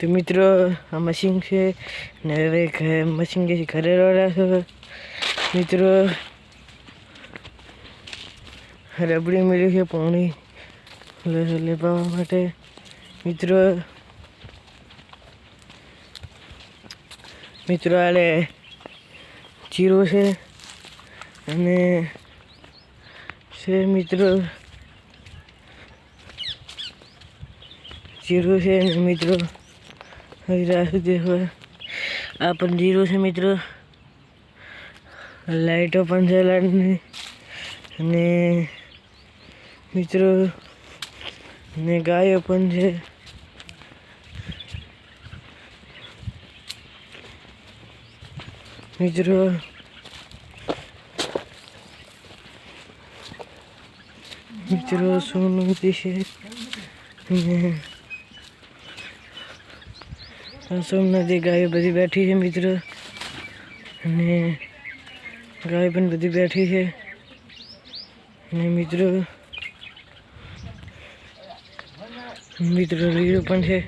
તો મિત્રો, આ મશીન છે ને હવે મશીન કે ઘરે રહ્યા છે. મિત્રો, રબડી મળ્યું છે પાણી લેવા માટે. મિત્રો મિત્રો, આલે જીરો છે અને છે મિત્રો, જીરો છે અને મિત્રો. આ પણ જીરો છે મિત્રો. લાઈટો પણ છે લાઈટની. અને મિત્રો, ને ગાયો પણ છે. મિત્રો મિત્રો સોનું છે. અને આ સોમનાથની ગાયો બધી બેઠી છે મિત્રો. અને ગાય પણ બધી બેઠી છે. અને મિત્રો મિત્રો રીડો પણ છે.